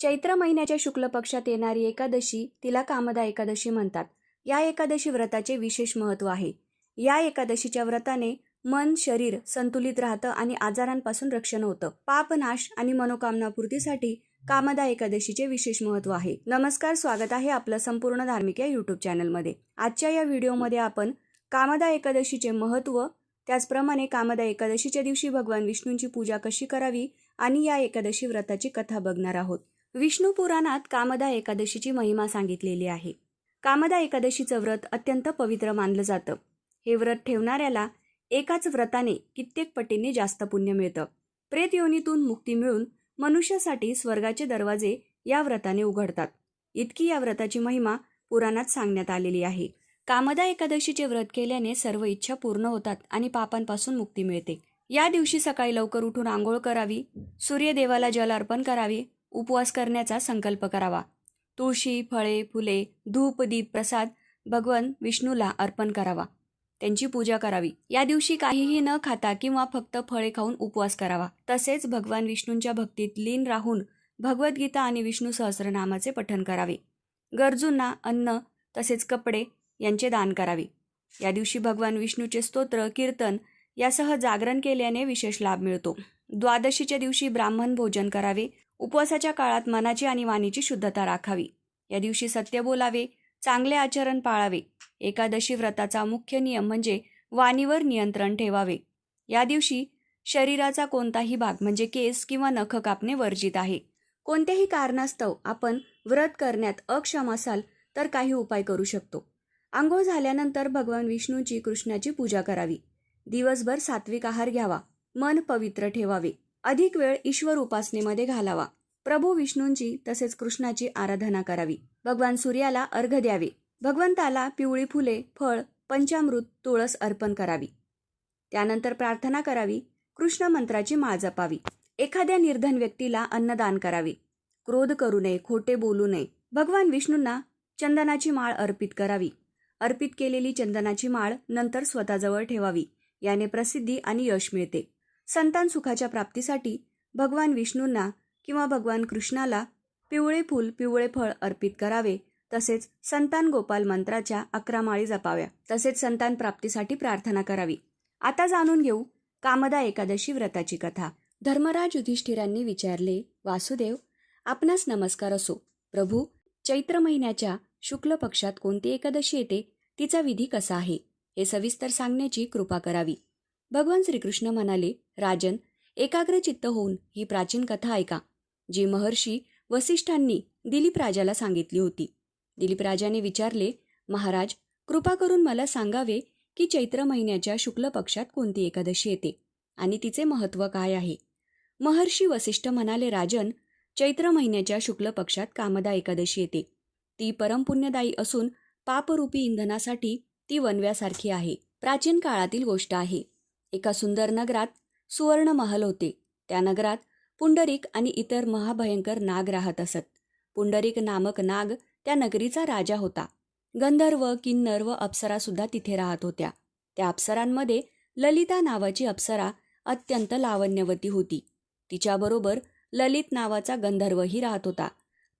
चैत्र महिन्याच्या शुक्ल पक्षात येणारी एकादशी तिला कामदा एकादशी म्हणतात. या एकादशी व्रताचे विशेष महत्त्व आहे. या एकादशीच्या व्रताने मन शरीर संतुलित राहतं आणि आजारांपासून रक्षण होतं. पापनाश आणि मनोकामना पूर्तीसाठी कामदा एकादशीचे विशेष महत्त्व आहे. नमस्कार स्वागत आहे आपलं संपूर्ण धार्मिक या यूट्यूब चॅनलमध्ये. आजच्या या व्हिडिओमध्ये आपण कामदा एकादशीचे महत्त्व त्याचप्रमाणे कामदा एकादशीच्या दिवशी भगवान विष्णूंची पूजा कशी करावी आणि या एकादशी व्रताची कथा बघणार आहोत. विष्णू पुराणात कामदा एकादशीची महिमा सांगितलेली आहे. कामदा एकादशीचं व्रत अत्यंत पवित्र मानलं जातं. हे व्रत ठेवणाऱ्याला एकाच व्रताने कित्येक पटीने जास्त पुण्य मिळतं. प्रेत योनीतून मुक्ती मिळून मनुष्यासाठी स्वर्गाचे दरवाजे या व्रताने उघडतात. इतकी या व्रताची महिमा पुराणात सांगण्यात आलेली आहे. कामदा एकादशीचे व्रत केल्याने सर्व इच्छा पूर्ण होतात आणि पापांपासून मुक्ती मिळते. या दिवशी सकाळी लवकर उठून आंघोळ करावी सूर्यदेवाला जल अर्पण करावे उपवास करण्याचा संकल्प करावा. तुळशी फळे फुले धूप दीप प्रसाद भगवान विष्णूला अर्पण करावा. त्यांची पूजा करावी. या दिवशी काहीही न खाता किंवा फक्त फळे खाऊन उपवास करावा. तसेच भगवान विष्णूंच्या भक्तीत लीन राहून भगवद्गीता आणि विष्णू सहस्रनामाचे पठण करावे. गरजूंना अन्न तसेच कपडे यांचे दान करावे. या दिवशी भगवान विष्णूचे स्तोत्र कीर्तन यासह जागरण केल्याने विशेष लाभ मिळतो. द्वादशीच्या दिवशी ब्राह्मण भोजन करावे. उपवासाच्या काळात मनाची आणि वाणीची शुद्धता राखावी. या दिवशी सत्य बोलावे चांगले आचरण पाळावे. एकादशी व्रताचा मुख्य नियम म्हणजे वाणीवर नियंत्रण ठेवावे. या दिवशी शरीराचा कोणताही भाग म्हणजे केस किंवा नख कापणे वर्जित आहे. कोणत्याही कारणास्तव आपण व्रत करण्यात अक्षम असाल तर काही उपाय करू शकतो. आंघोळ झाल्यानंतर भगवान विष्णूची कृष्णाची पूजा करावी. दिवसभर सात्विक आहार घ्यावा. मन पवित्र ठेवावे. अधिक वेळ ईश्वर उपासनेमध्ये घालावा. प्रभू विष्णूंची तसेच कृष्णाची आराधना करावी. भगवान सूर्याला अर्घ द्यावे. भगवंताला पिवळी फुले फळ पंचामृत तुळस अर्पण करावी. त्यानंतर प्रार्थना करावी. कृष्ण मंत्राची माळ जपावी. एखाद्या निर्धन व्यक्तीला अन्नदान करावे. क्रोध करू नये खोटे बोलू नये. भगवान विष्णूंना चंदनाची माळ अर्पित करावी. अर्पित केलेली चंदनाची माळ नंतर स्वतःजवळ ठेवावी. याने प्रसिद्धी आणि यश मिळते. संतान सुखाच्या प्राप्तीसाठी भगवान विष्णूंना किंवा भगवान कृष्णाला पिवळे फूल पिवळे फळ अर्पित करावे. तसेच संतान गोपाल मंत्राच्या अकरा माळी जपाव्या. तसेच संतान प्राप्तीसाठी प्रार्थना करावी. आता जाणून घेऊ कामदा एकादशी व्रताची कथा. धर्मराज युधिष्ठिरांनी विचारले वासुदेव आपणास नमस्कार असो. प्रभू चैत्र महिन्याच्या शुक्ल पक्षात कोणती एकादशी येते? तिचा विधी कसा आहे? हे सविस्तर सांगण्याची कृपा करावी. भगवान श्रीकृष्ण म्हणाले राजन एकाग्रचित्त होऊन ही प्राचीन कथा ऐका जी महर्षी वसिष्ठांनी दिलीप राजाला सांगितली होती. दिलीप राजाने विचारले महाराज कृपा करून मला सांगावे की चैत्र महिन्याच्या शुक्ल पक्षात कोणती एकादशी येते आणि तिचे महत्त्व काय आहे? महर्षी वसिष्ठ म्हणाले राजन चैत्र महिन्याच्या शुक्ल पक्षात कामदा एकादशी येते. ती परमपुण्यदायी असून पापरूपी इंधनासाठी ती वनव्यासारखी आहे. प्राचीन काळातील गोष्ट आहे. एका सुंदर नगरात सुवर्ण महल होते. त्या नगरात पुंडरीक आणि इतर महाभयंकर नाग राहत असत. पुंडरीक नामक नाग त्या नगरीचा राजा होता. गंधर्व किन्नर व अप्सरा सुद्धा तिथे राहत होत्या. त्या अप्सरांमध्ये ललिता नावाची अप्सरा अत्यंत लावण्यवती होती. तिच्याबरोबर ललित नावाचा गंधर्वही राहत होता.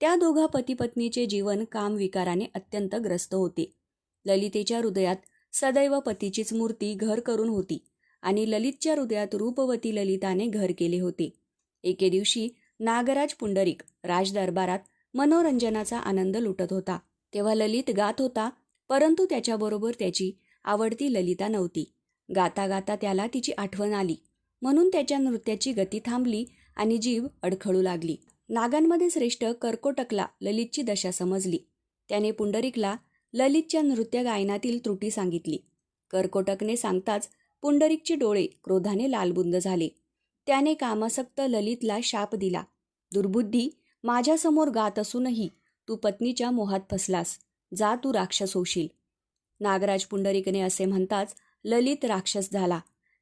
त्या दोघा पतीपत्नीचे जीवन कामविकाराने अत्यंत ग्रस्त होते. ललितेच्या हृदयात सदैव पतीचीच मूर्ती घर करून होती. आणि ललितच्या हृदयात रूपवती ललिताने घर केले होते. एके दिवशी नागराज पुंडरीक राजदरबारात मनोरंजनाचा आनंद लुटत होता. तेव्हा ललित गात होता परंतु त्याच्याबरोबर त्याची आवडती ललिता नव्हती. गाता गाता त्याला तिची आठवण आली. म्हणून त्याच्या नृत्याची गती थांबली आणि जीव अडखळू लागली. नागांमध्ये श्रेष्ठ कर्कोटकला ललितची दशा समजली. त्याने पुंडरीकला ललितच्या नृत्य गायनातील त्रुटी सांगितली. कर्कोटकने सांगताच पुंडरीकचे डोळे क्रोधाने लालबुंद झाले. त्याने कामासक्त ललितला शाप दिला. दुर्बुद्धी माझ्यासमोर गात असूनही तू पत्नीच्या मोहात फसलास. जा तू राक्षस होशील. नागराज पुंडरीकने असे म्हणताच ललित राक्षस झाला.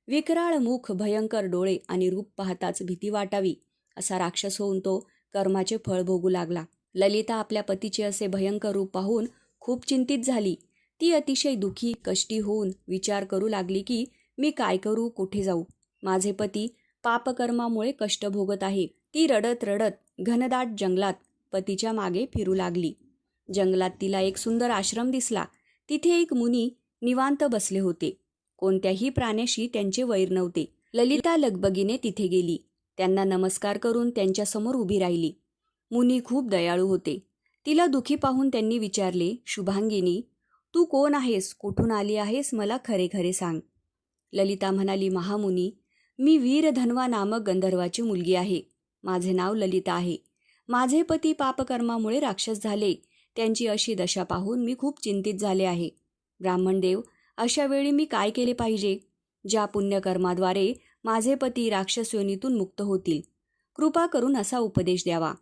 विकराळ मुख भयंकर डोळे आणि रूप पाहताच भीती वाटावी असा राक्षस होऊन तो कर्माचे फळ भोगू लागला. ललिता आपल्या पतीचे असे भयंकर रूप पाहून खूप चिंतित झाली. ती अतिशय दुखी कष्टी होऊन विचार करू लागली की मी काय करू कुठे जाऊ? माझे पती पापकर्मामुळे कष्ट भोगत आहे. ती रडत रडत घनदाट जंगलात पतीच्या मागे फिरू लागली. जंगलात तिला एक सुंदर आश्रम दिसला. तिथे एक मुनी निवांत बसले होते. कोणत्याही प्राण्याशी त्यांचे वैर नव्हते. ललिता लगबगीने तिथे गेली. त्यांना नमस्कार करून त्यांच्यासमोर उभी राहिली. मुनी खूप दयाळू होते. तिला दुखी पाहून त्यांनी विचारले शुभांगिनी तू कोण आहेस? कुठून आली आहेस? मला खरे खरे सांग. ललिता म्हणाली महामुनी मी वीरधन्वा नामक गंधर्वाची मुलगी आहे. माझे नाव ललिता आहे. माझे पती पापकर्मामुळे राक्षस झाले. त्यांची अशी दशा पाहून मी खूप चिंतित झाले आहे. ब्राह्मणदेव अशा वेळी मी काय केले पाहिजे? ज्या पुण्यकर्माद्वारे माझे पती राक्षसयोनीतून मुक्त होतील. कृपा करून असा उपदेश द्यावा.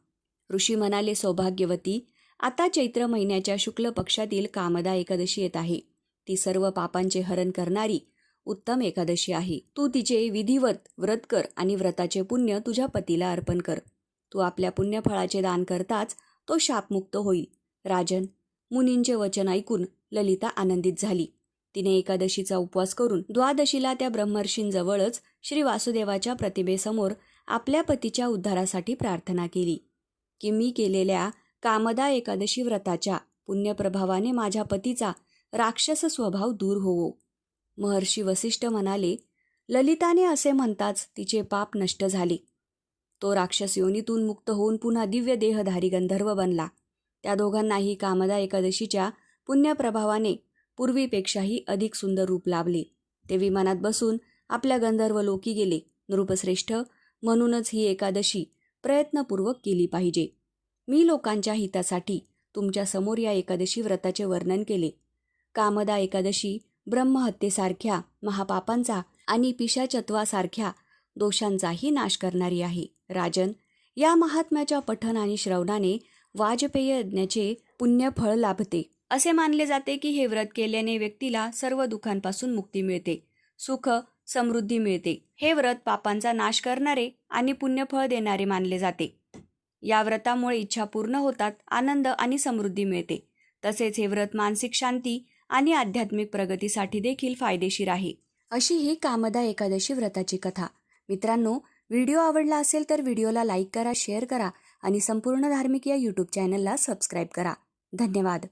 ऋषी म्हणाले सौभाग्यवती आता चैत्र महिन्याच्या शुक्ल पक्षातील कामदा एकादशी येत आहे. ती सर्व पापांचे हरण करणारी उत्तम एकादशी आहे. तू तिचे विधिवत व्रत कर आणि व्रताचे पुण्य तुझ्या पतीला अर्पण कर. तू आपल्या पुण्यफळाचे दान करताच तो शापमुक्त होईल. राजन मुनींचे वचन ऐकून ललिता आनंदित झाली. तिने एकादशीचा उपवास करून द्वादशीला त्या ब्रह्मर्षींजवळच श्री वासुदेवाच्या प्रतिमेसमोर आपल्या पतीच्या उद्धारासाठी प्रार्थना केली. की मी केलेल्या कामदा एकादशी व्रताच्या पुण्यप्रभावाने माझ्या पतीचा राक्षस स्वभाव दूर होवो. महर्षी वसिष्ठ म्हणाले ललिताने असे म्हणताच तिचे पाप नष्ट झाले. तो राक्षस योनीतून मुक्त होऊन पुन्हा दिव्य देहधारी गंधर्व बनला. त्या दोघांनाही कामदा एकादशीच्या पुण्यप्रभावाने पूर्वीपेक्षाही अधिक सुंदर रूप लाभले. ते विमानात बसून आपल्या गंधर्व लोकी गेले. नृपश्रेष्ठ म्हणूनच ही एकादशी प्रयत्नपूर्वक केली पाहिजे. मी लोकांच्या हितासाठी तुमच्यासमोर या एकादशी व्रताचे वर्णन केले. कामदा एकादशी ब्रह्महत्येसारख्या महापापांचा आणि पिशाचत्वासारख्या दोषांचाही नाश करणारी आहे. राजन या महात्म्याच्या पठण आणि श्रवणाने वाजपेय यज्ञाचे पुण्य फळ लाभते. असे मानले जाते की हे व्रत केल्याने व्यक्तीला सर्व दुःखांपासून मुक्ती मिळते सुख समृद्धी मिळते. हे व्रत पापांचा नाश करणारे आणि पुण्यफळ देणारे मानले जाते. या व्रतामुळे इच्छा पूर्ण होतात आनंद आणि समृद्धी मिळते. तसेच हे व्रत मानसिक शांती आणि आध्यात्मिक प्रगतीसाठी देखील फायदेशीर आहे. अशी ही कामदा एकादशी व्रताची कथा. मित्रांनो व्हिडिओ आवडला असेल तर व्हिडिओला लाईक करा शेअर करा आणि संपूर्ण धार्मिक या यूट्यूब चॅनलला सबस्क्राईब करा. धन्यवाद.